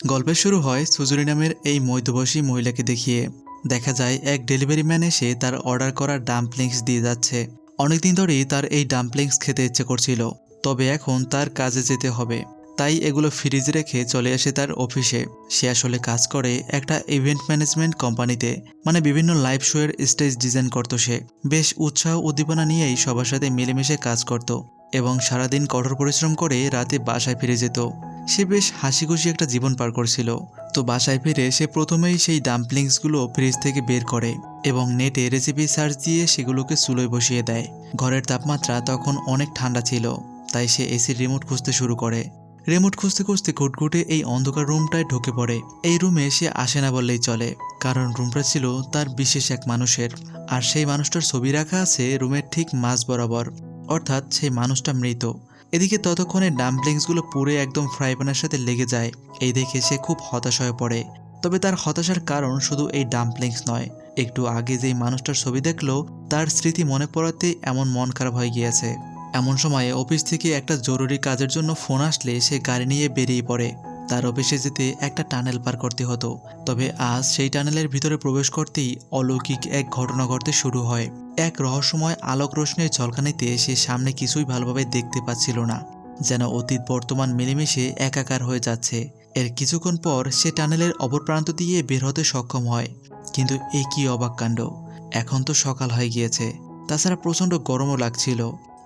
গল্পের শুরু হয় সুজুরি নামের এই মধ্যবয়সী মহিলাকে দেখিয়ে। দেখা যায়, এক ডেলিভারি ম্যান এসে তার অর্ডার করা ডাম্পলিংস দিয়ে যাচ্ছে। অনেকদিন ধরেই তার এই ডাম্পলিংস খেতে ইচ্ছে করছিল, তবে এখন তার কাজে যেতে হবে। তাই এগুলো ফ্রিজে রেখে চলে আসে তার অফিসে। সে আসলে কাজ করে একটা ইভেন্ট ম্যানেজমেন্ট কোম্পানিতে মানে বিভিন্ন লাইভ শোয়ের স্টেজ ডিজাইন করত সে। বেশ উৎসাহ উদ্দীপনা নিয়েই সবার সাথে মিলেমিশে কাজ করত। এবং সারাদিন কঠোর পরিশ্রম করে রাতে বাসায় ফিরে যেত। সে বেশ হাসি খুশি একটা জীবন পার করছিল। তো বাসায় ফিরে সে প্রথমেই সেই ডাম্পলিংসগুলো ফ্রিজ থেকে বের করে এবং নেটে রেসিপি সার্চ দিয়ে সেগুলোকে চুলোয় বসিয়ে দেয়। ঘরের তাপমাত্রা তখন অনেক ঠান্ডা ছিল, তাই সে এসির রিমোট খুঁজতে শুরু করে। রিমোট খুঁজতে খুঁজতে ঘুটঘুটে এই অন্ধকার রুমটায় ঢুকে পড়ে। এই রুমে সে আসে না বললেই চলে, কারণ রুমটা ছিল তার বিশেষ এক মানুষের। আর সেই মানুষটার ছবি রাখা আছে রুমের ঠিক মাঝ বরাবর। অর্থাৎ সেই মানুষটা মৃত। এদিকে ততক্ষণে ডাম্পলিংসগুলো পুড়ে একদম ফ্রাই প্যানের সাথে লেগে যায়। এই দেখে সে খুব হতাশ হয়ে পড়ে। তবে তার হতাশার কারণ শুধু এই ডাম্পলিংস নয়, একটু আগে যেই মানুষটার ছবি দেখল, তার স্মৃতি মনে পড়াতে এমন মন খারাপ হয়ে গিয়েছে। এমন সময়ে অফিস থেকে একটা জরুরি কাজের জন্য ফোন আসলে সে গাড়ি নিয়ে বেরিয়ে পড়ে। তার অফিসে যেতে একটা টানেল পার করতে হতো। তবে আজ সেই টানেলের ভিতরে প্রবেশ করতেই অলৌকিক এক ঘটনা ঘটতে শুরু হয়। এক রহস্যময় আলোক রোশনের ঝলকানিতে সে সামনে কিছুই ভালোভাবে দেখতে পাচ্ছিল না, যেন অতীত বর্তমান মিলেমিশে একাকার হয়ে যাচ্ছে। এর কিছুক্ষণ পর সে টানেলের অপর প্রান্ত দিয়ে বের হতে সক্ষম হয়। কিন্তু এ কি অবাক কাণ্ড! এখন তো সকাল হয়ে গিয়েছে। তাছাড়া প্রচণ্ড গরমও লাগছিল।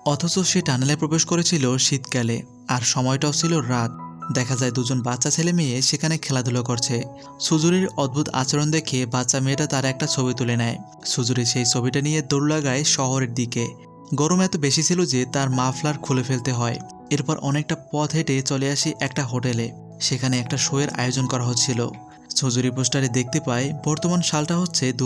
অথচ সে টানেলে প্রবেশ করেছিল শীতকালে, আর সময়টাও ছিল রাত। দেখা যায় দুজন বাচ্চা ছেলে মেয়ে সেখানে খেলাধুলো করছে। সুজুরির অদ্ভুত আচরণ দেখে বাচ্চা মেয়েটা তার একটা ছবি তুলে নেয়। সুজুরি সেই ছবিটা নিয়ে দৌড় লাগায় শহরের দিকে। গরম এত বেশি ছিল যে তার মাফলার খুলে ফেলতে হয়। এরপর অনেকটা পথ হেঁটে চলে আসি একটা হোটেলে। সেখানে একটা শোয়ের আয়োজন করা হচ্ছিল। সুজুরি পোস্টারে দেখতে পাই বর্তমান সালটা হচ্ছে দু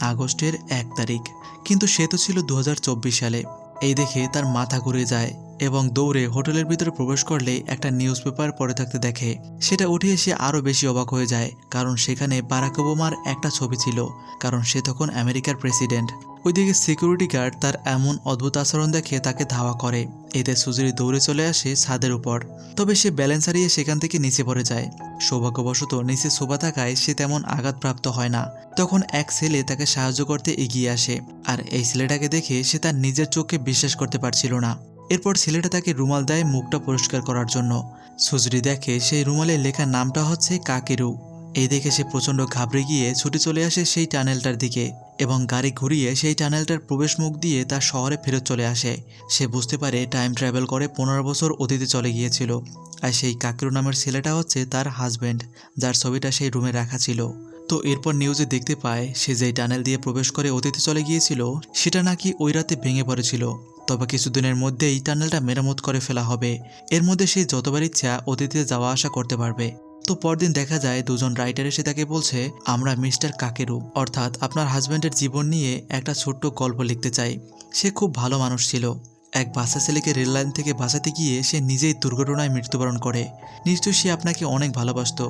আগস্টের এক তারিখ। কিন্তু সে তো ছিল দু হাজার চব্বিশ সালে। এই দেখে তার মাথা ঘুরে যায়। এবং দৌড়ে হোটেলের ভিতরে প্রবেশ করলে একটা নিউজ পেপার পড়ে থাকতে দেখে। সেটা উঠে এসে আরও বেশি অবাক হয়ে যায়, কারণ সেখানে বারাক ওবামার একটা ছবি ছিল, কারণ সে তখন আমেরিকার প্রেসিডেন্ট। ওইদিকে সিকিউরিটি গার্ড তার এমন অদ্ভুত আচরণ দেখে তাকে ধাওয়া করে, এতে সুজুরি দৌড়ে চলে আসে ছাদের উপর। তবে সে ব্যালেন্স হারিয়ে সেখান থেকে নিচে পড়ে যায়। সৌভাগ্যবশত নিচে শোভা থাকায় সে তেমন আঘাতপ্রাপ্ত হয় না। তখন এক ছেলে তাকে সাহায্য করতে এগিয়ে আসে, আর এই ছেলেটাকে দেখে সে তার নিজের চোখে বিশ্বাস করতে পারছিল না। এরপর ছেলেটা তাকে রুমাল দেয় মুখটা পরিষ্কার করার জন্য। সুজরি দেখে সেই রুমালে লেখা নামটা হচ্ছে কাকেরু। এই দেখে সে প্রচণ্ড ঘাবড়ে গিয়ে ছুটে চলে আসে সেই টানেলটার দিকে এবং গাড়ি ঘুরিয়ে সেই টানেলটার প্রবেশ মুখ দিয়ে তার শহরে ফেরত চলে আসে। সে বুঝতে পারে টাইম ট্রাভেল করে পনেরো বছর অতীতে চলে গিয়েছিল আর সেই কাকেরু নামের ছেলেটা হচ্ছে তার হাজব্যান্ড, যার ছবিটা সেই রুমে রাখা ছিল। তো এরপর নিউজে দেখতে পায় সে যেই টানেল দিয়ে প্রবেশ করে অতীতে চলে গিয়েছিল, সেটা নাকি ওই রাতে ভেঙে পড়েছিল। তবে কিছুদিনের মধ্যেই টানেলটা মেরামত করে ফেলা হবে। এর মধ্যে সে যতবার ইচ্ছা অতীতে যাওয়া আসা করতে পারবে। তো পরদিন দেখা যায় দুজন রাইটার এসে তাকে বলছে, আমরা মিস্টার কাকেরু অর্থাৎ আপনার হাজব্যান্ডের জীবন নিয়ে একটা ছোট্ট গল্প লিখতে চাই। সে খুব ভালো মানুষ ছিল। এক বাচ্চা ছেলেকে রেললাইন থেকে বাঁচাতে গিয়ে সে নিজেই দুর্ঘটনায় মৃত্যুবরণ করে। নিশ্চয়ই সে আপনাকে অনেক ভালোবাসত।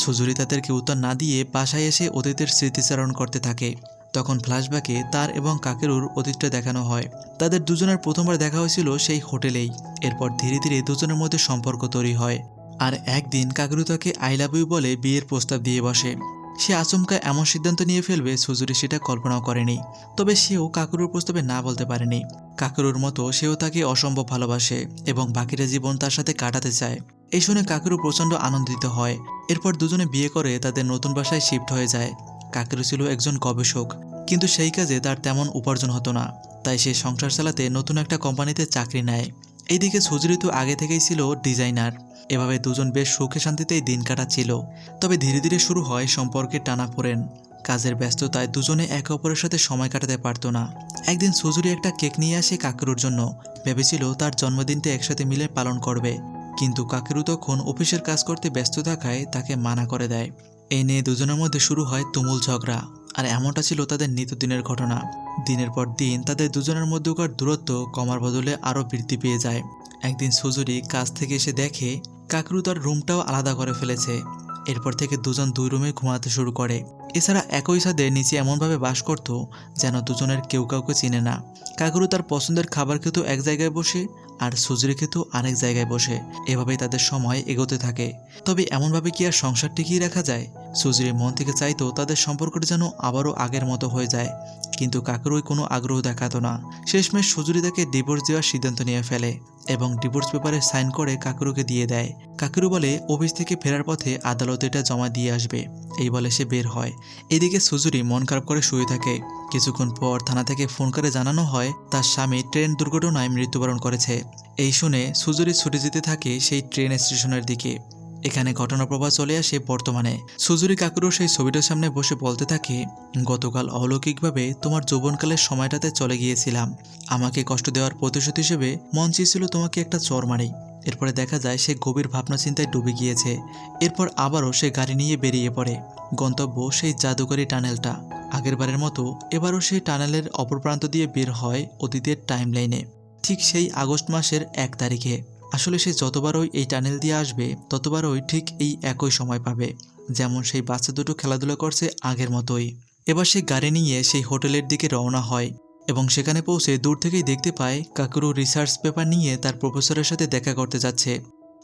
সুজুরি তাদেরকে উত্তর না দিয়ে বাসায় এসে অতীতের স্মৃতিচারণ করতে থাকে। তখন ফ্ল্যাশব্যাকে তার এবং কাকেরুর অতীতটা দেখানো হয়। তাদের দুজনের প্রথমবার দেখা হয়েছিল সেই হোটেলেই। এরপর ধীরে ধীরে দুজনের মধ্যে সম্পর্ক তৈরি হয়। আর একদিন কাকেরু তাকে আই লাভ ইউ বলে বিয়ের প্রস্তাব দিয়ে বসে। সে আচমকা এমন সিদ্ধান্ত নিয়ে ফেলবে সুজুরি সেটা কল্পনাও করেনি। তবে সেও কাকুরুর প্রস্তাবে না বলতে পারেনি। কাকুরুর মতো সেও তাকে অসম্ভব ভালোবাসে এবং বাকিটা জীবন তার সাথে কাটাতে চায়। এই শুনে কাকুরু প্রচণ্ড আনন্দিত হয়। এরপর দুজনে বিয়ে করে তাদের নতুন বাসায় শিফট হয়ে যায়। কাকেরু ছিল একজন গবেষক। কিন্তু সেই কাজে তার তেমন উপার্জন হতো না। তাই সে সংসার চালাতে নতুন একটা কোম্পানিতে চাকরি নেয়। এইদিকে সুজরি তো আগে থেকেই ছিল ডিজাইনার। এভাবে দুজন বেশ সুখে শান্তিতেই দিন কাটাচ্ছিল। তবে ধীরে ধীরে শুরু হয় সম্পর্কে টানা পড়েন কাজের ব্যস্ততায় দুজনে একে অপরের সাথে সময় কাটাতে পারতো না। একদিন সুজুরি একটা কেক নিয়ে আসে কাকেরুর জন্য। ভেবেছিল তার জন্মদিনটা একসাথে মিলে পালন করবে। কিন্তু কাকেরু তখন অফিসের কাজ করতে ব্যস্ত থাকায় তাকে মানা করে দেয়। এই নিয়ে দুজনের মধ্যে শুরু হয় তুমুল ঝগড়া। আর এমনটা ছিল তাদের নিত্যদিনের ঘটনা। দিনের পর দিন তাদের দুজনের মধ্যকার দূরত্ব কমার বদলে আরও বৃদ্ধি পেয়ে যায়। একদিন সুজুরি কাজ থেকে এসে দেখে, কাকরু তার রুমটাও আলাদা করে ফেলেছে। এরপর থেকে দুজন দুই রুমে ঘুমাতে শুরু করে। এছাড়া একই সাথে নিচে এমনভাবে বাস করত যেন দুজনের কেউ কাউকে চিনে না। কাকরু তার পছন্দের খাবার খেত এক জায়গায় বসে, আর সুজরি খেত আরেক জায়গায় বসে। এভাবেই তাদের সময় এগোতে থাকে। তবে এমনভাবে কি আর সংসার টিকিয়ে রাখা যায়? সুজরি মন থেকে চাইতো তাদের সম্পর্কটা যেন আবারও আগের মতো হয়ে যায়, কিন্তু কাকুরই কোনো আগ্রহ দেখাতো না। শেষমেশ সুজুরি তাকে ডিভোর্স দেওয়ার সিদ্ধান্ত নিয়ে ফেলে এবং ডিভোর্স পেপারে সাইন করে কাকুরুকে দিয়ে দেয়। কাকুরু বলে, অফিস থেকে ফেরার পথে আদালতে এটা জমা দিয়ে আসবে। এই বলে সে বের হয়। এদিকে সুজুরি মন খারাপ করে শুয়ে থাকে। কিছুক্ষণ পর থানা থেকে ফোন করে জানানো হয়, তার স্বামী ট্রেন দুর্ঘটনায় মৃত্যুবরণ করেছে। এই শুনে সুজুরি ছুটে যেতে থাকে সেই ট্রেন স্টেশনের দিকে। এখানে ঘটনা প্রবাহ চলে আসে বর্তমানে। সুজুরি কাকুরও সেই ছবিটার সামনে বসে বলতে থাকে, গতকাল অলৌকিকভাবে তোমার যৌবনকালের সময়টাতে চলে গিয়েছিলাম। আমাকে কষ্ট দেওয়ার প্রতিশোধ হিসেবে মন চেয়েছিল তোমাকে একটা চর মারি। এরপরে দেখা যায় সে গভীর ভাবনা চিন্তায় ডুবে গিয়েছে। এরপর আবারও সে গাড়ি নিয়ে বেরিয়ে পড়ে। গন্তব্য সেই জাদুকরী টানেলটা। আগেরবারের মতো এবারও সেই টানেলের অপর প্রান্ত দিয়ে বের হয় অতীতের টাইম লাইনে ঠিক সেই আগস্ট মাসের এক তারিখে। আসলে সে যতবারই এই টানেল দিয়ে আসবে, ততবারই ঠিক এই একই সময় পাবে, যেমন সেই বাচ্চা দুটো খেলাধুলা করছে আগের মতোই। এবার সে গাড়ি নিয়ে সেই হোটেলের দিকে রওনা হয় এবং সেখানে পৌঁছে দূর থেকেই দেখতে পায় কাকুরু রিসার্চ পেপার নিয়ে তার প্রফেসরের সাথে দেখা করতে যাচ্ছে।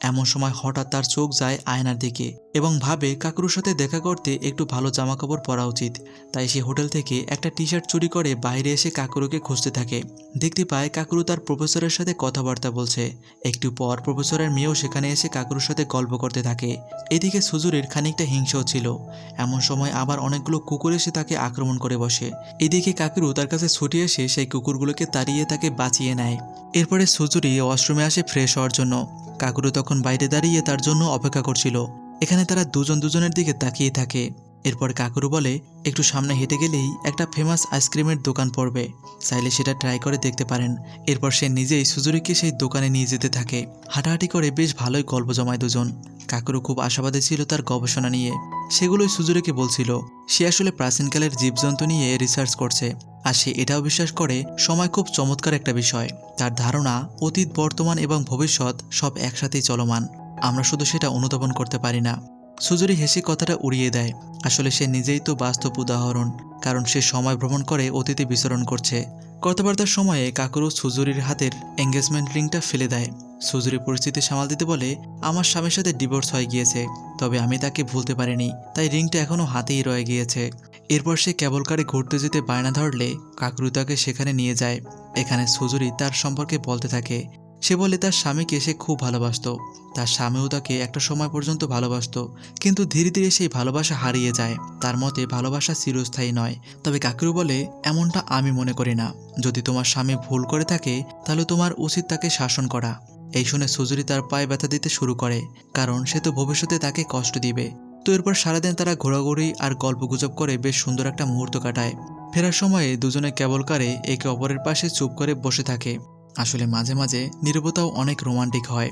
এমন সময় হঠাৎ তার চোখ যায় আয়নার দিকে এবং ভাবে কাকুরুর সাথে দেখা করতে একটু ভালো জামাকাপড় পরা উচিত। তাই সে হোটেল থেকে একটা টি শার্ট চুরি করে বাইরে এসে কাকুরুকে খুঁজতে থাকে। দেখতে পায় কাকুরু তার প্রফেসরের সাথে কথাবার্তা বলছে। একটু পর প্রফেসরের মেয়েও সেখানে এসে কাকুরুর সাথে গল্প করতে থাকে। এদিকে সুজুরির খানিকটা হিংসাও ছিল। এমন সময় আবার অনেকগুলো কুকুর এসে তাকে আক্রমণ করে বসে। এদিকে কাকুরু তার কাছে ছুটে এসে সেই কুকুরগুলোকে তাড়িয়ে তাকে বাঁচিয়ে নেয়। এরপরে সুজুরি ওয়াশরুমে আসে ফ্রেশ হওয়ার জন্য। কাকুরু তখন বাইরে দাঁড়িয়ে তার জন্য অপেক্ষা করছিল। এখানে তারা দুজন দুজনের দিকে তাকিয়ে থাকে। এরপর কাকুরু বলে, একটু সামনে হেঁটে গেলেই একটা ফেমাস আইসক্রিমের দোকান পড়বে। চাইলে সেটা ট্রাই করে দেখতে পারেন। এরপর সে নিজেই সুজুরিকে সেই দোকানে নিয়ে যেতে থাকে। হাঁটাহাঁটি করে বেশ ভালোই গল্প জমায় দুজন। কাকুরু খুব আশাবাদী ছিল তার গবেষণা নিয়ে। সেগুলোই সুজুরিকে বলছিল, সে আসলে প্রাচীনকালের জীবজন্তু নিয়ে রিসার্চ করছে। আর সে এটাও বিশ্বাস করে, সময় খুব চমৎকার একটা বিষয়। তার ধারণা, অতীত, বর্তমান এবং ভবিষ্যৎ সব একসাথেই চলমান। আমরা শুধু সেটা অনুধাবন করতে পারি না। সুজুরি হেসে কথাটা উড়িয়ে দেয়। আসলে সে নিজেই তো বাস্তব উদাহরণ, কারণ সে সময় ভ্রমণ করে অতীতে বিচরণ করছে। কথাবার্তার সময়ে কাকুরু সুজুরির হাতের এঙ্গেজমেন্ট রিংটা ফেলে দেয়। সুজুরি পরিস্থিতি সামাল দিতে বলে, আমার স্বামীর সাথে ডিভোর্স হয়ে গিয়েছে, তবে আমি তাকে ভুলতে পারিনি, তাই রিংটা এখনও হাতেই রয়ে গিয়েছে। এরপর সে কেবল কারে ঘুরতে যেতে বায়না ধরলে, কাকরু তাকে সেখানে নিয়ে যায়। এখানে সুজুরি তার সম্পর্কে বলতে থাকে সে বলে, তার স্বামীকে সে খুব ভালোবাসতো। তার স্বামীও তাকে একটা সময় পর্যন্ত ভালোবাসতো। কিন্তু ধীরে ধীরে সেই ভালোবাসা হারিয়ে যায়। তার মতে, ভালোবাসা চিরস্থায়ী নয়। তবে কাকরু বলে, এমনটা আমি মনে করি না। যদি তোমার স্বামী ভুল করে থাকে, তাহলে তোমার উচিত তাকে শাসন করা। এই শুনে সুজুরি তার পায়ে ব্যথা দিতে শুরু করে, কারণ সে তো ভবিষ্যতে তাকে কষ্ট দিবে। তো এরপর সারাদিন তারা ঘোরাঘুরি আর গল্পগুজব করে বেশ সুন্দর একটা মুহূর্ত কাটায়। ফেরার সময়ে দুজনে কেবল কারে একে অপরের পাশে চুপ করে বসে থাকে। আসলে মাঝে মাঝে নীরবতাও অনেক রোমান্টিক হয়।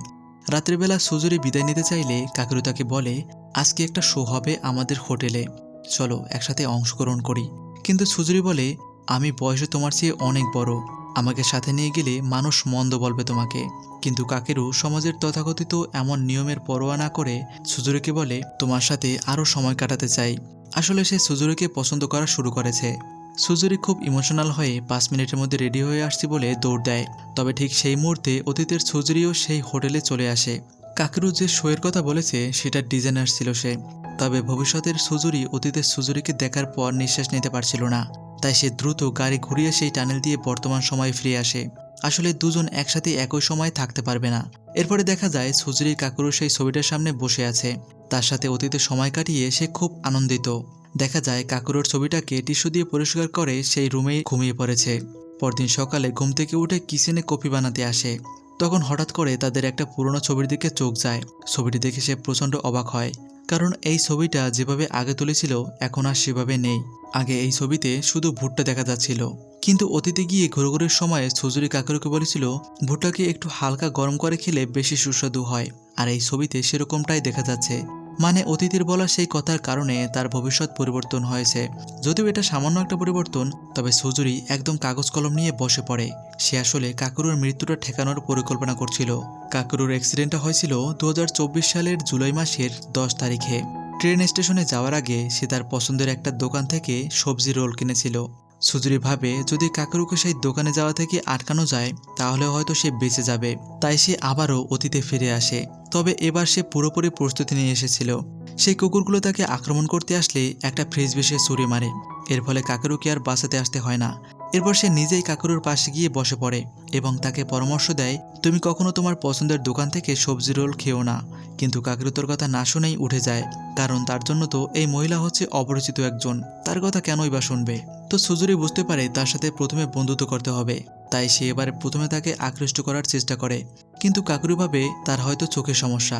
রাত্রিবেলা সুজুরি বিদায় নিতে চাইলে কাকরু তাকে বলে, আজকে একটা শো হবে আমাদের হোটেলে। চলো একসাথে অংশগ্রহণ করি। কিন্তু সুজুরি বলে, আমি বয়সে তোমার চেয়ে অনেক বড়। আমাকে সাথে নিয়ে গেলে মানুষ মন্দ বলবে তোমাকে। কিন্তু কাকেরু সমাজের তথাকথিত এমন নিয়মের পরোয়া না করে সুজুরিকে বলে, তোমার সাথে আরও সময় কাটাতে চাই। আসলে সে সুজুরিকে পছন্দ করা শুরু করেছে। সুজুরি খুব ইমোশনাল হয়ে পাঁচ মিনিটের মধ্যে রেডি হয়ে আসছি বলে দৌড় দেয়। তবে ঠিক সেই মুহূর্তে অতীতের সুজুরিও সেই হোটেলে চলে আসে। কাকেরু যে শোয়ের কথা বলেছে, সেটা ডিজাইনার ছিল সে। তবে ভবিষ্যতের সুজুরি অতীতের সুজুরিকে দেখার পর নিঃশ্বাস নিতে পারছিল না। তাই সে দ্রুত গাড়ি ঘুরিয়ে সেই টানেল দিয়ে বর্তমান সময়ে ফিরে আসে। আসলে দুজন একসাথে একই সময় থাকতে পারবে না। এরপরে দেখা যায়, সুজুরি কাকুরু সেই ছবিটার সামনে বসে আছে। তার সাথে অতীতে সময় কাটিয়ে সে খুব আনন্দিত। দেখা যায় কাকুরোর ছবিটাকে টিস্যু দিয়ে পরিষ্কার করে সেই রুমেই ঘুমিয়ে পড়েছে। পরদিন সকালে ঘুম থেকে উঠে কিচেনে কফি বানাতে আসে। তখন হঠাৎ করে তাদের একটা পুরনো ছবির দিকে চোখ যায়। ছবিটি দেখে সে প্রচণ্ড অবাক হয়। কারণ এই ছবিটা যেভাবে আগে তুলেছিল, এখন আর সেভাবে নেই। আগে এই ছবিতে শুধু ভুট্টা দেখা যাচ্ছিল। কিন্তু অতীতে গিয়ে ঘুরঘুরের সময় সুজুরি কাকুরকে বলেছিল ভুট্টাকে একটু হালকা গরম করে খেলে বেশি সুস্বাদু হয়। আর এই ছবিতে সেরকমটাই দেখা যাচ্ছে। মানে অতীতের বলা সেই কথার কারণে তার ভবিষ্যৎ পরিবর্তন হয়েছে। যদিও এটা সামান্য একটা পরিবর্তন, তবে সুজুরি একদম কাগজ কলম নিয়ে বসে পড়ে। সে আসলে কাকুরুর মৃত্যুটা ঠেকানোর পরিকল্পনা করছিল। কাকুরুর অ্যাক্সিডেন্টটা হয়েছিল দু হাজার চব্বিশ সালের জুলাই মাসের দশ তারিখে। ট্রেন স্টেশনে যাওয়ার আগে সে তার পছন্দের একটা দোকান থেকে সবজি রোল কিনেছিল। সুজুরি ভাবে, যদি কাকরুকে সেই দোকানে যাওয়া থেকে আটকানো যায়, তাহলে হয়তো সে বেঁচে যাবে। তাই সে আবারও অতীতে ফিরে আসে। তবে এবার সে পুরোপুরি প্রস্তুতি নিয়ে এসেছিল। সেই কুকুরগুলো তাকে আক্রমণ করতে আসলে একটা ফ্রিজ বেশে ছুরি মারে। এর ফলে কাকরুকে আর বাঁচাতে আসতে হয় না। এরপর সে নিজেই কাকরুর পাশে গিয়ে বসে পড়ে এবং তাকে পরামর্শ দেয়, তুমি কখনো তোমার পছন্দের দোকান থেকে সবজি রোল খেও না। কিন্তু কাকরু তোর কথা না শুনেই উঠে যায়। কারণ তার জন্য তো এই মহিলা হচ্ছে অপরিচিত একজন। তার কথা কেনই বা শুনবে? তো সুজুরি বুঝতে পারে তার সাথে প্রথমে বন্ধুত্ব করতে হবে, তাই সে এবারে প্রথমে তাকে আকৃষ্ট করার চেষ্টা করে। কিন্তু কাকুরুভাবে তার হয়তো চোখের সমস্যা,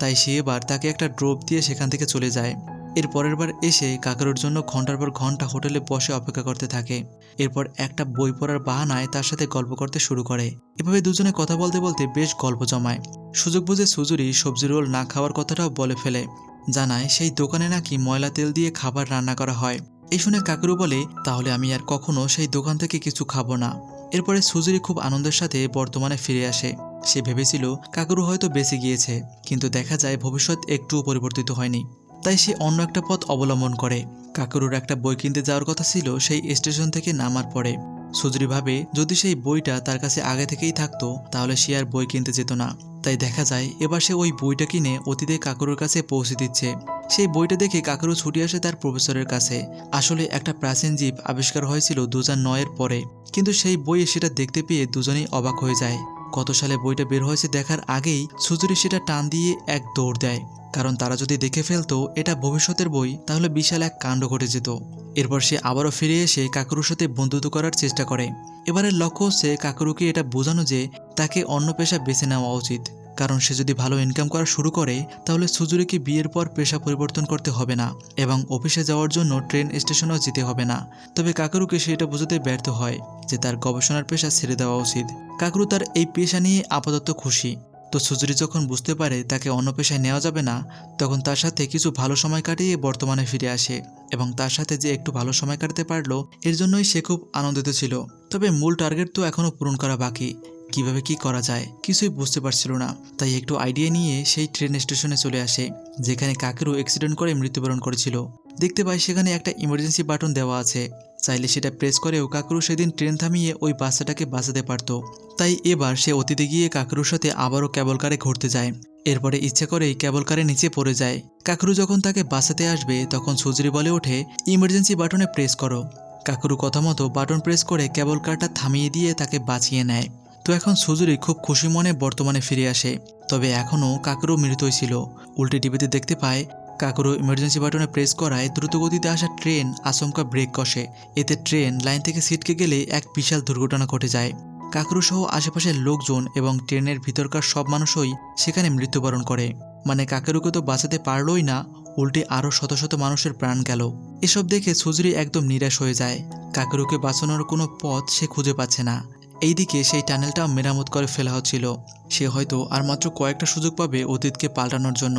তাই সে এবার তাকে একটা ড্রোপ দিয়ে সেখান থেকে চলে যায়। এর পরের বার এসে কাকারুর জন্য ঘণ্টার পর ঘণ্টা হোটেলে বসে অপেক্ষা করতে থাকে। এরপর একটা বই পড়ার বাহানায় তার সাথে গল্প করতে শুরু করে। এভাবে দুজনে কথা বলতে বলতে বেশ গল্প জমায়। সুযোগ বুঝে সুজুরি সবজি রোল না খাওয়ার কথাটাও বলে ফেলে। জানায়, সেই দোকানে নাকি ময়লা তেল দিয়ে খাবার রান্না করা হয়। এই শুনে কাকরু বলে, তাহলে আমি আর কখনো সেই দোকান থেকে কিছু খাব না। এরপরে সুজুরি খুব আনন্দের সাথে বর্তমানে ফিরে আসে। সে ভেবেছিল, কাকরু হয়তো বেঁচে গিয়েছে, কিন্তু দেখা যায় ভবিষ্যৎ একটুও পরিবর্তিত হয়নি। তাই সে অন্য একটা পথ অবলম্বন করে। কাকুরুর একটা বই কিনতে যাওয়ার কথা ছিল, সেই স্টেশন থেকে নামার পরে। সুজরি ভাবে, যদি সেই বইটা তার কাছে আগে থেকেই থাকতো, তাহলে সে আর বই কিনতে যেত না। তাই দেখা যায়, এবার সে ওই বইটা কিনে অতীতে কাকুরুর কাছে পৌঁছে দিচ্ছে। সেই বইটা দেখে কাকরু ছুটে আসে তার প্রফেসরের কাছে। আসলে একটা প্রাচীন জীব আবিষ্কার হয়েছিল দু হাজার নয়ের পরে। কিন্তু সেই বইয়ে সেটা দেখতে পেয়ে দুজনেই অবাক হয়ে যায়। কত সালে বইটা বের হয়েছে দেখার আগেই সুজুরি সেটা টান দিয়ে এক দৌড় দেয়। কারণ তারা যদি দেখে ফেলতো এটা ভবিষ্যতের বই, তাহলে বিশাল এক কাণ্ড ঘটে যেত। এরপর সে আবারও ফিরে এসে কাকরুর সাথে বন্ধুত্ব করার চেষ্টা করে। এবারের লক্ষ্য হচ্ছে কাকরুকে এটা বোঝানো যে তাকে অন্য পেশা বেছে নেওয়া উচিত। কারণ সে যদি ভালো ইনকাম করা শুরু করে, তাহলে সুজুরিকে বিয়ের পর পেশা পরিবর্তন করতে হবে না এবং অফিসে যাওয়ার জন্য ট্রেন স্টেশনেও যেতে হবে না। তবে কাকরুকে সে এটা বোঝাতে ব্যর্থ হয় যে তার গবেষণার পেশা ছেড়ে দেওয়া উচিত। কাকরু তার এই পেশা নিয়ে আপাতত খুশি। তো সুজুরি যখন বুঝতে পারে তাকে অন্য পেশায় নেওয়া যাবে না, তখন তার সাথে কিছু ভালো সময় কাটিয়ে বর্তমানে ফিরে আসে এবং তার সাথে যে একটু ভালো সময় কাটাতে পারল, এর জন্যই সে খুব আনন্দিত ছিল। তবে মূল টার্গেট তো এখনও পূরণ করা বাকি। কীভাবে কি করা যায় কিছুই বুঝতে পারছিল না। তাই একটু আইডিয়া নিয়ে সেই ট্রেন স্টেশনে চলে আসে, যেখানে কাকেরও অ্যাক্সিডেন্ট করে মৃত্যুবরণ করেছিল। দেখতে পাই সেখানে একটা ইমার্জেন্সি বাটন দেওয়া আছে। চাইলে সেটা প্রেস করেও কাকরু সেদিন ট্রেন থামিয়ে ওই বাচ্চাটাকে বাঁচাতে পারত। তাই এবার সে অতীতে গিয়ে কাকরুর সাথে আবারও কেবল কারে ঘুরতে যায়। এরপরে ইচ্ছে করেই কেবল কারে নিচে পড়ে যায়। কাকরু যখন তাকে বাঁচাতে আসবে, তখন সুজরি বলে ওঠে ইমার্জেন্সি বাটনে প্রেস করো। কাকরু কথা মতো বাটন প্রেস করে কেবল কারটা থামিয়ে দিয়ে তাকে বাঁচিয়ে নেয়। তো এখন সুজুরি খুব খুশি মনে বর্তমানে ফিরে আসে। তবে এখনও কাকরু মৃতই ছিল উল্টে টিভিতে দেখতে পায় কাকরু ইমার্জেন্সি বাটনে প্রেস করায় দ্রুতগতিতে আসা ট্রেন আচমকা ব্রেক কষে। এতে ট্রেন লাইন থেকে ছিটকে গেলে এক বিশাল দুর্ঘটনা ঘটে যায়। কাকরু সহ আশেপাশের লোকজন এবং ট্রেনের ভিতরকার সব মানুষই সেখানে মৃত্যুবরণ করে। মানে কাকেরুকে তো বাঁচাতে পারলই না, উল্টে আরও শত শত মানুষের প্রাণ গেল। এসব দেখে সুজরি একদম নিরাশ হয়ে যায়। কাকেরুকে বাঁচানোর কোনো পথ সে খুঁজে পাচ্ছে না। এইদিকে সেই টানেলটা মেরামত করে ফেলা হচ্ছিল। সে হয়তো আর মাত্র কয়েকটা সুযোগ পাবে অতীতকে পাল্টানোর জন্য।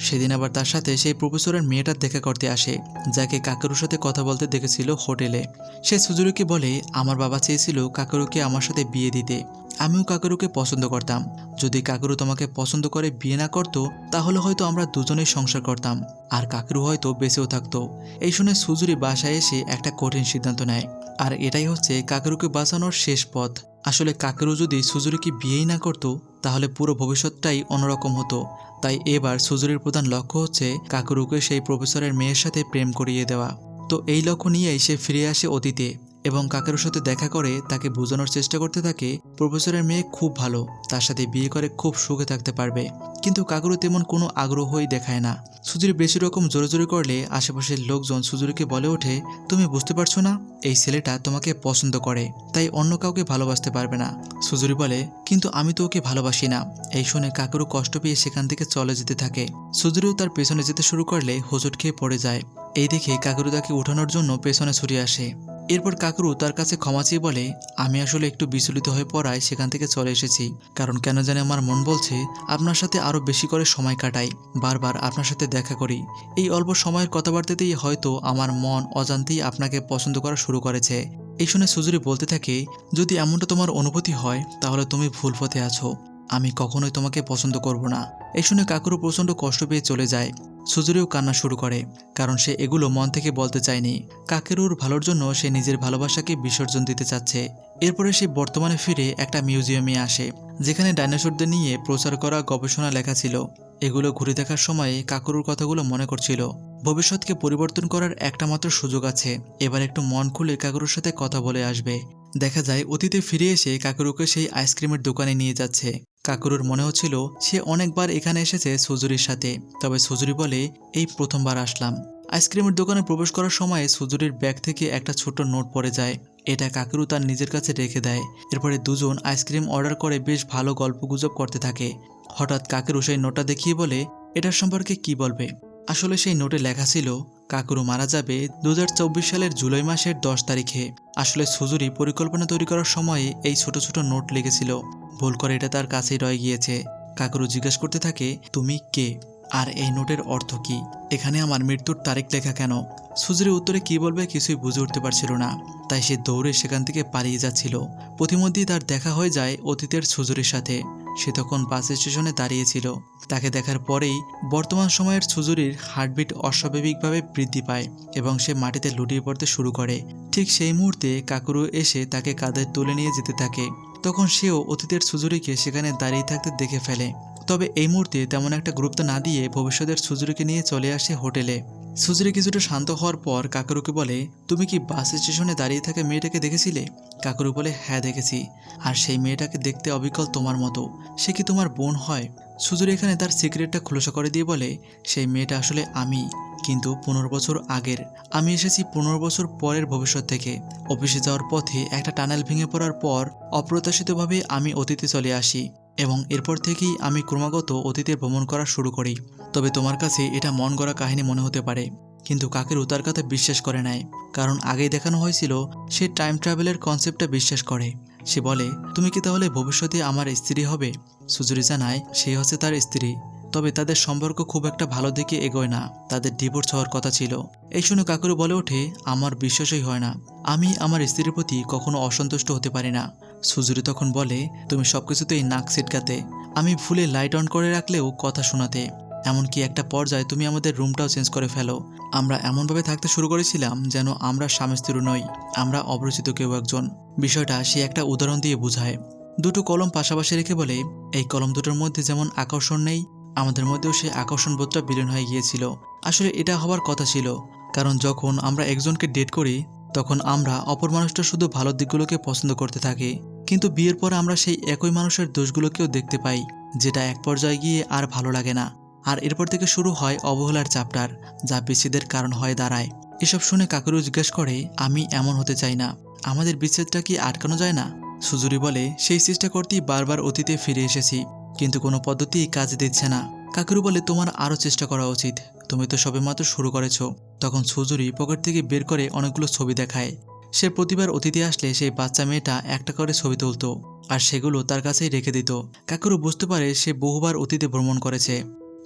সেদিন আবার তার সাথে সেই প্রফেসরের মেয়েটার দেখা করতে আসে, যাকে কাকারুর সাথে কথা বলতে দেখেছিল হোটেলে। সে সুজুরুকে বলে, আমার বাবা চেয়েছিল কাকারুকে আমার সাথে বিয়ে দিতে। আমিও কাকারুকে পছন্দ করতাম। যদি কাকারু তোমাকে পছন্দ করে বিয়ে না করতো, তাহলে হয়তো আমরা দুজনেই সংসার করতাম। আর কাকরু হয়তো বেঁচেও থাকতো। এই শুনে সুজুরি বাসায় এসে একটা কঠিন সিদ্ধান্ত নেয়। আর এটাই হচ্ছে কাকরুকে বাঁচানোর শেষ পথ। আসলে কাকরু যদি সুজুরিকে বিয়েই না করতো, তাহলে পুরো ভবিষ্যৎটাই অন্যরকম হতো। তাই এবার সুজুরির প্রধান লক্ষ্য হচ্ছে কাকরুকে সেই প্রফেসরের মেয়ের সাথে প্রেম করিয়ে দেওয়া। তো এই লক্ষ্য নিয়েই সে ফিরে আসে অতীতে। এবং কাকের সাথে দেখা করে তাকে বোঝানোর চেষ্টা করতে থাকে, প্রফেসরের মেয়ে খুব ভালো, তার সাথে বিয়ে করে খুব সুখে থাকতে পারবে। কিন্তু কাকুরু তেমন কোনো আগ্রহই দেখায় না। সুজুরি বেশি রকম জোরে জোরে করলে আশেপাশের লোকজন সুজুরিকে বলে ওঠে, তুমি বুঝতে পারছ না, এই ছেলেটা তোমাকে পছন্দ করে, তাই অন্য কাউকে ভালোবাসতে পারবে না। সুজুরি বলে, কিন্তু আমি তো ওকে ভালোবাসি না। এই শুনে কাকুরু কষ্ট পেয়ে সেখান থেকে চলে যেতে থাকে। সুজুরিও তার পেছনে যেতে শুরু করলে হোঁচট খেয়ে পড়ে যায়। এই দেখে কাকুরু তাকে উঠানোর জন্য পেছনে ছুটে আসে। এরপর কাকরু তার কাছে ক্ষমা চেয়ে বলে, আমি আসলে একটু বিচলিত হয়ে পড়ায় সেখান থেকে চলে এসেছি, কারণ কেন জানি আমার মন বলছে আপনার সাথে আরও বেশি করে সময় কাটাই, বারবার আপনার সাথে দেখা করি। এই অল্প সময়ের কথাবার্তাতেই হয়তো আমার মন অজান্তেই আপনাকে পছন্দ করা শুরু করেছে। এই শুনে সুজুরি বলতে থাকে, যদি এমনটা তোমার অনুভূতি হয়, তাহলে তুমি ভুল পথে আছো। আমি কখনোই তোমাকে পছন্দ করব না। এই শুনে কাকুরও প্রচণ্ড কষ্ট পেয়ে চলে যায়। সুজুরিও কান্না শুরু করে, কারণ সে এগুলো মন থেকে বলতে চায়নি। কাকেরুর ভালোর জন্য সে নিজের ভালোবাসাকে বিসর্জন দিতে চাচ্ছে। এরপরে সে বর্তমানে ফিরে একটা মিউজিয়ামে আসে, যেখানে ডাইনোসরদের নিয়ে প্রচার করা গবেষণা লেখা ছিল। এগুলো ঘুরে দেখার সময়ে কাকুরুর কথাগুলো মনে করছিল। ভবিষ্যৎকে পরিবর্তন করার একটা মাত্র সুযোগ আছে। এবার একটু মন খুলে কাকুরুর সাথে কথা বলে আসবে। দেখা যায় অতীতে ফিরে এসে কাকুরুকে সেই আইসক্রিমের দোকানে নিয়ে যাচ্ছে। কাকুরুর মনে হচ্ছিল সে অনেকবার এখানে এসেছে সুজুরির সাথে, তবে সুজুরি বলে, এই প্রথমবার আসলাম। আইসক্রিমের দোকানে প্রবেশ করার সময় সুজুরির ব্যাগ থেকে একটা ছোট নোট পড়ে যায়। এটা কাকুরু তার নিজের কাছে রেখে দেয়। এরপরে দুজন আইসক্রিম অর্ডার করে বেশ ভালো গল্প গুজব করতে থাকে। হঠাৎ কাকেরু সেই নোটটা দেখিয়ে বলে এটার সম্পর্কে কি বলবে? আসলে সেই নোটে লেখা ছিল কাকুরু মারা যাবে দু হাজার চব্বিশ সালের জুলাই মাসের দশ তারিখে। আসলে সুজুরি পরিকল্পনা তৈরি করার সময়ে এই ছোট ছোট নোট লিখেছিল ভুল করে এটা তার কাছেই রয়ে গিয়েছে। কাকুরু জিজ্ঞেস করতে থাকে, তুমি কে? আর এই নোটের অর্থ কি? এখানে আমার মৃত্যুর তারিখ লেখা কেন? সুজুরি উত্তরে কি বলবে কিছুই বুঝে উঠতে পারছিল না। তাই সে দৌড়ে সেখান থেকে পালিয়ে যাচ্ছিল। প্রতিমধ্যেই তার দেখা হয়ে যায় অতীতের সুজুরির সাথে। সে তখন বাস স্টেশনে দাঁড়িয়েছিল। তাকে দেখার পরেই বর্তমান সময়ের সুজুরির হার্টবিট অস্বাভাবিকভাবে বৃদ্ধি পায় এবং সে মাটিতে লুটিয়ে পড়তে শুরু করে। ঠিক সেই মুহূর্তে কাকুরু এসে তাকে কাঁধে তুলে নিয়ে যেতে থাকে। তখন সেও অতীতের সুজুরিকে সেখানে দাঁড়িয়ে থাকতে দেখে ফেলে। তবে এই মুহূর্তে তেমন একটা গুরুত্ব না দিয়ে ভবিষ্যতের সুজুরিকে নিয়ে চলে আসে হোটেলে। সুজুরি কিছুটা শান্ত হওয়ার পর কাকুরুকে বলে, তুমি কি বাস স্টেশনে দাঁড়িয়ে থাকা মেয়েটাকে দেখেছিলে? কাকুরু বলে হ্যাঁ দেখেছি। আর সেই মেয়েটাকে দেখতে অবিকল তোমার মতো। সে কি তোমার বোন হয়? সুজুরি এখানে তার সিগারেটটা খুলসা করে দিয়ে বলে, সেই মেয়েটা আসলে আমি, কিন্তু পনেরো বছর আগের। আমি এসেছি পনেরো বছর পরের ভবিষ্যৎ থেকে। অফিসে যাওয়ার পথে একটা টানেল ভেঙে পড়ার পর অপ্রত্যাশিতভাবে আমি অতীতে চলে আসি। এবং এরপর থেকেই আমি ক্রমাগত অতীতে ভ্রমণ করা শুরু করি। তবে তোমার কাছে এটা মন গড়া কাহিনী মনে হতে পারে, কিন্তু কাকের উতার কথা বিশ্বাস করে নেয় কারণ আগেই দেখানো হয়েছিল, সে টাইম ট্রাভেলের কনসেপ্টটা বিশ্বাস করে। সে বলে, তুমি কি তাহলে ভবিষ্যতে আমার স্ত্রী হবে? সুজুরি জানায়, সে হচ্ছে তার স্ত্রী। তবে তাদের সম্পর্ক খুব একটা ভালো দিকে এগোয় না। তাদের ডিভোর্স হওয়ার কথা ছিল। এই শুনে কাকুরু বলে ওঠে, আমার বিশ্বাসই হয় না। আমি আমার স্ত্রীর প্রতি কখনো অসন্তুষ্ট হতে পারি না। সুজুরি তখন বলে, তুমি সবকিছুতেই নাক সিটকাতে আমি ভুলে লাইট অন করে রাখলেও কথা শোনাতে। এমনকি একটা পর্যায়ে তুমি আমাদের রুমটাও চেঞ্জ করে ফেলো। আমরা এমনভাবে থাকতে শুরু করেছিলাম যেন আমরা স্বামী স্ত্রী নই, আমরা অপরিচিত কেউ একজন। বিষয়টা সে একটা উদাহরণ দিয়ে বোঝায়। দুটো কলম পাশাপাশি রেখে বলে, এই কলম দুটোর মধ্যে যেমন আকর্ষণ নেই, আমাদের মধ্যেও সেই আকর্ষণ বোধটা বিলীন হয়ে গিয়েছিল। আসলে এটা হওয়ার কথা ছিল। কারণ যখন আমরা একজনকে ডেট করি, তখন আমরা অপর মানুষটা শুধু ভালো দিকগুলোকে পছন্দ করতে থাকি। কিন্তু বিয়ের পর আমরা সেই একই মানুষের দোষগুলোকেও দেখতে পাই, যেটা এক পর্যায়ে গিয়ে আর ভালো লাগে না। আর এরপর থেকে শুরু হয় অবহেলার চাপটার যা বিচ্ছেদের কারণ হয়ে দাঁড়ায়। এসব শুনে কাকুরু জিজ্ঞেস করে, আমি এমন হতে চাই না। আমাদের বিচ্ছেদটা কি আটকানো যায় না? সুজুরি বলে, সেই চেষ্টা করতেই বারবার অতীতে ফিরে এসেছি, কিন্তু কোনো পদ্ধতি কাজে দিচ্ছে না। কাকুরু বলে, তোমার আরও চেষ্টা করা উচিত। তুমি তো সবেমাত্র শুরু করেছ। তখন সুজুরি পকেট থেকে বের করে অনেকগুলো ছবি দেখায়। সে প্রতিবার অতিথি আসলে সেই বাচ্চা মেয়েটা একটা করে ছবি তুলতো আর সেগুলো তার কাছেই রেখে দিত। কাকুরু বুঝতে পারে সে বহুবার অতীতে ভ্রমণ করেছে।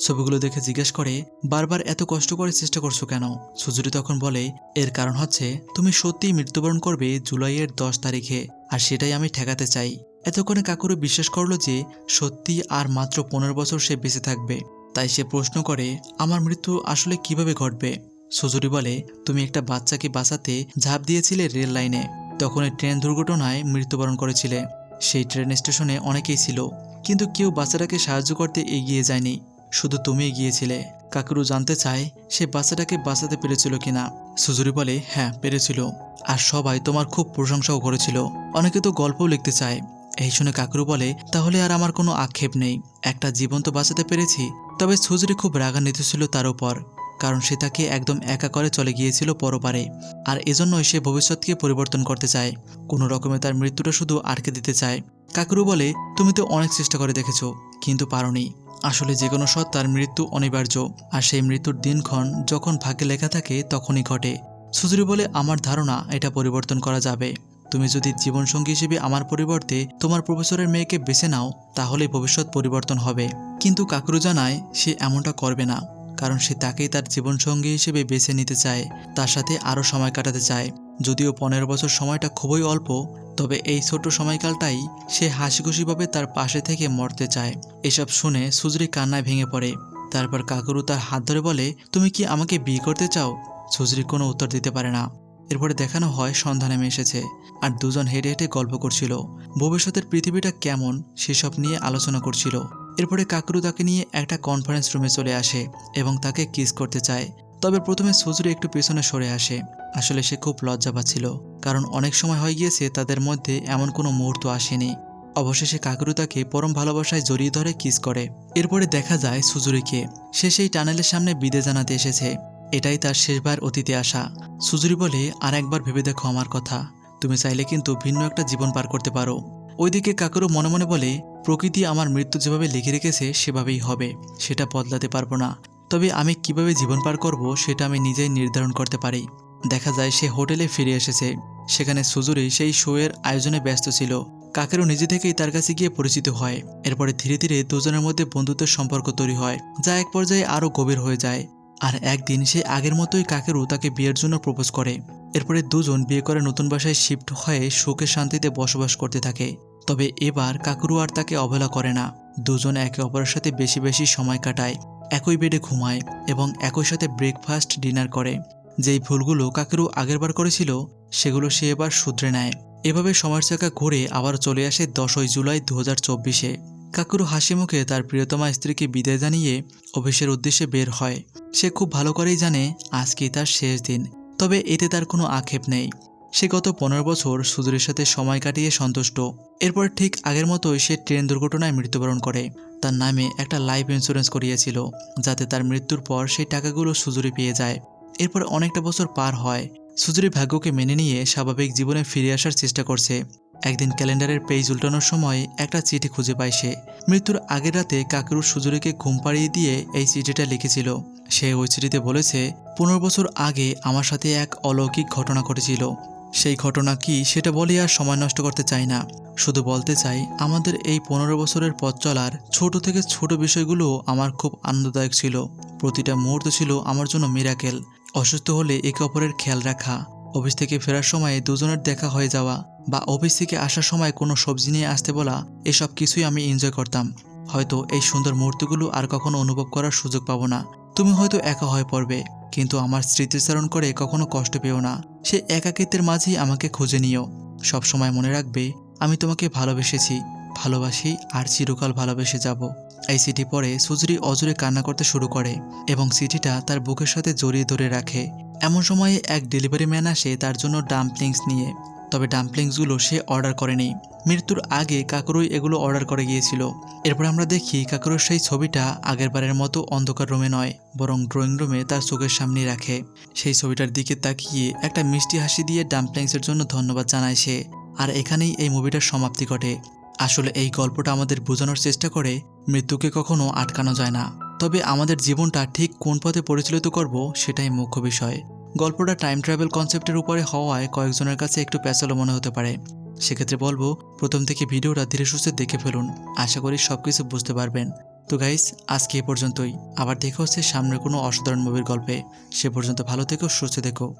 ছবিগুলো দেখে জিজ্ঞেস করে, বারবার এত কষ্ট করে চেষ্টা করছ কেন? সুজুরি তখন বলে, এর কারণ হচ্ছে তুমি সত্যিই মৃত্যুবরণ করবে জুলাইয়ের দশ তারিখে আর সেটাই আমি ঠেকাতে চাই। এতক্ষণে কাকুরু বিশ্বাস করল যে সত্যি আর মাত্র পনেরো বছর সে বেঁচে থাকবে। তাই সে প্রশ্ন করে, আমার মৃত্যু আসলে কীভাবে ঘটবে? সুজুরি বলে, তুমি একটা বাচ্চাকে বাঁচাতে ঝাঁপ দিয়েছিলে রেল লাইনে। তখন এই ট্রেন দুর্ঘটনায় মৃত্যুবরণ করেছিলে। সেই ট্রেন স্টেশনে অনেকেই ছিল। কিন্তু কেউ বাচ্চাটাকে সাহায্য করতে এগিয়ে যায়নি। শুধু তুমি এগিয়েছিলে কাকুরু জানতে চায়, সে বাচ্চাটাকে বাঁচাতে পেরেছিল কিনা? সুজুরি বলে হ্যাঁ পেরেছিল। আর সবাই তোমার খুব প্রশংসাও করেছিল। অনেকে তো গল্পও লিখতে চায়। এই শুনে কাকুরু বলে, তাহলে আর আমার কোনো আক্ষেপ নেই। একটা জীবন তো বাঁচাতে পেরেছি। তবে সুজুরি খুব রাগান্বিত ছিল তার উপর। কারণ সে তাকে একদম একা করে চলে গিয়েছিল পরপারে। আর এজন্যই সে ভবিষ্যৎকে পরিবর্তন করতে চায়। কোনো রকমে তার মৃত্যুটা শুধু আটকে দিতে চায়। কাকুরু বলে, তুমি তো অনেক চেষ্টা করে দেখেছ, কিন্তু পারোনি। আসলে যে কোনো সত্তার মৃত্যু অনিবার্য। আর সেই মৃত্যুর দিনক্ষণ যখন ভাগ্যে লেখা থাকে, তখনই ঘটে। সুজুরি বলে, আমার ধারণা, এটা পরিবর্তন করা যাবে। তুমি যদি জীবনসঙ্গী হিসেবে আমার পরিবর্তে তোমার প্রফেসরের মেয়েকে বেছে নাও তাহলে ভবিষ্যৎ পরিবর্তন হবে। কিন্তু কাকরু জানায়, সে এমনটা করবে না। কারণ সে তাকেই তার জীবনসঙ্গী হিসেবে বেছে নিতে চায়, তার সাথে আরও সময় কাটাতে চায়। যদিও পনেরো বছর সময়টা খুবই অল্প, তবে এই ছোট সময়কালটাই সে হাসিখুশিভাবে তার পাশে থেকে মরতে চায়। এসব শুনে সুজরি কান্নায় ভেঙে পড়ে। তারপর কাকুরু তার হাত ধরে বলে, তুমি কি আমাকে বিয়ে করতে চাও? সুজরি কোনো উত্তর দিতে পারে না। এরপরে দেখানো হয় সন্ধ্যা নেমে এসেছে আর দুজন হেঁটে হেঁটে গল্প করছিল। ভবিষ্যতের পৃথিবীটা কেমন সেসব নিয়ে আলোচনা করছিল। এরপরে কাকরু তাকে নিয়ে একটা কনফারেন্স রুমে চলে আসে এবং তাকে কিস করতে চায়। তবে প্রথমে সুজুরি একটু পেছনে সরে আসে। আসলে সে খুব লজ্জা পাচ্ছিল, কারণ অনেক সময় হয়ে গিয়েছে তাদের মধ্যে এমন কোনো মুহূর্ত আসেনি। অবশেষে কাকরু তাকে পরম ভালোবাসায় জড়িয়ে ধরে কিস করে। এরপরে দেখা যায় সুজুরিকে। সে সেই টানেলের সামনে বিদে জানাতে এসেছে। এটাই তার শেষবার অতীতে আসা। সুজুরি বলে আর একবার ভেবে দেখো আমার কথা। তুমি চাইলে কিন্তু ভিন্ন একটা জীবন পার করতে পারো। ওইদিকে কাকরু মনে মনে বলে প্রকৃতি আমার মৃত্যু যেভাবে লিখে রেখেছে, সেভাবেই হবে। সেটা বদলাতে পারব না। তবে আমি কীভাবে জীবন পার করব, সেটা আমি নিজেই নির্ধারণ করতে পারি। দেখা যায় সে হোটেলে ফিরে এসেছে। সেখানে সুজুরি সেই শোয়ের আয়োজনে ব্যস্ত ছিল। কাকেরও নিজে থেকেই তার কাছে গিয়ে পরিচিত হয়। এরপরে ধীরে ধীরে দুজনের মধ্যে বন্ধুত্বের সম্পর্ক তৈরি হয়, যা এক পর্যায়ে আরও গভীর হয়ে যায়। আর একদিন সে আগের মতোই কাকেরু তাকে বিয়ের জন্য প্রপোজ করে। এরপরে দুজন বিয়ে করে নতুন বাসায় শিফট হয়ে সুখে শান্তিতে বসবাস করতে থাকে। তবে এবার কাকুরু আর তাকে অবহেলা করে না। দুজন একে অপরের সাথে বেশি বেশি সময় কাটায়, একই বেডে ঘুমায় এবং একই সাথে ব্রেকফাস্ট ডিনার করে। যেই ভুলগুলো কাকেরু আগেরবার করেছিল, সেগুলো সে এবার শুধরে নেয়। এভাবে সময়ের চাকা ঘুরে আবার চলে আসে দশই জুলাই দু হাজার চব্বিশে। কাকুরু হাসি মুখে তার প্রিয়তমা স্ত্রীকে বিদায় জানিয়ে অফিসের উদ্দেশ্যে বের হয়। সে খুব ভালো করেই জানে আজকেই তার শেষ দিন, তবে এতে তার কোনো আক্ষেপ নেই। সে গত পনেরো বছর সুজুরের সাথে সময় কাটিয়ে সন্তুষ্ট। এরপর ঠিক আগের মতোই সে ট্রেন দুর্ঘটনায় মৃত্যুবরণ করে। তার নামে একটা লাইফ ইন্স্যুরেন্স করিয়েছিল, যাতে তার মৃত্যুর পর সেই টাকাগুলো সুজুরি পেয়ে যায়। এরপর অনেকটা বছর পার হয়। সুজুরি ভাগ্যকে মেনে নিয়ে স্বাভাবিক জীবনে ফিরে আসার চেষ্টা করছে। একদিন ক্যালেন্ডারের পেজ উল্টানোর সময় একটা চিঠি খুঁজে পায় সে। মৃত্যুর আগের রাতে কাকরুর সুজুরিকে ঘুম পাড়িয়ে দিয়ে এই চিঠিটা লিখেছিল। সে ওই চিঠিতে বলেছে, পনেরো বছর আগে আমার সাথে এক অলৌকিক ঘটনা ঘটেছিল। সেই ঘটনা কি সেটা বলে আর সময় নষ্ট করতে চাই না। শুধু বলতে চাই, আমাদের এই পনেরো বছরের পথ চলার ছোট থেকে ছোট বিষয়গুলো আমার খুব আনন্দদায়ক ছিল। প্রতিটা মুহূর্ত ছিল আমার জন্য মিরাকেল অসুস্থ হলে একে অপরের খেয়াল রাখা, অফিস থেকে ফেরার সময় দুজনের দেখা হয়ে যাওয়া বা অফিস থেকে আসার সময় কোনো সবজি নিয়ে আসতে বলা, এসব কিছুই আমি এনজয় করতাম। হয়তো এই সুন্দর মুহূর্তগুলো আর কখনো অনুভব করার সুযোগ পাবো না। তুমি হয়তো একা হয়ে পড়বে, কিন্তু আমার স্মৃতিচারণ করে কখনো কষ্ট পেও না। সে একাকিত্বের মাঝেই আমাকে খুঁজে নিও। সবসময় মনে রাখবে, আমি তোমাকে ভালোবেসেছি। ভালোবাসি আর চিরকাল ভালোবেসে যাব। এই চিঠি পরে সুজরি অজরে কান্না করতে শুরু করে এবং চিঠিটা তার বুকের সাথে জড়িয়ে ধরে রাখে। এমন সময়ে এক ডেলিভারি ম্যান আসে তার জন্য ডাম্পলিংস নিয়ে। তবে ডাম্পলিংসগুলো সে অর্ডার করেনি। মৃত্যুর আগে কাকরুই এগুলো অর্ডার করে গিয়েছিল। এরপর আমরা দেখি কাকরুর সেই ছবিটা আগেরবারের মতো অন্ধকার রুমে নয়, বরং ড্রয়িং রুমে তার চোখের সামনে রাখে। সেই ছবিটার দিকে তাকিয়ে একটা মিষ্টি হাসি দিয়ে ডাম্পলিংসের জন্য ধন্যবাদ জানায় সে। আর এখানেই এই মুভিটার সমাপ্তি ঘটে। আসলে এই গল্পটা আমাদের বোঝানোর চেষ্টা করে মৃত্যুকে কখনো আটকানো যায় না। তবে আমাদের জীবনটা ঠিক কোন পথে পরিচালিত করব সেটাই মুখ্য বিষয়। গল্পটা টাইম ট্রাভেল কনসেপ্টের উপরে হওয়ায় কয়েকজনের কাছে একটু প্যাচালো মনে হতে পারে। সেক্ষেত্রে বলব, প্রথম থেকে ভিডিওটা ধীরে সুস্থে দেখে ফেলুন। আশা করি সব কিছু বুঝতে পারবেন। তো গাইস আজকে এ পর্যন্তই। আবার দেখা হচ্ছে সামনে কোনো অসাধারণ মুভির গল্পে। সে পর্যন্ত ভালো থেকো, সুস্থ থেকো।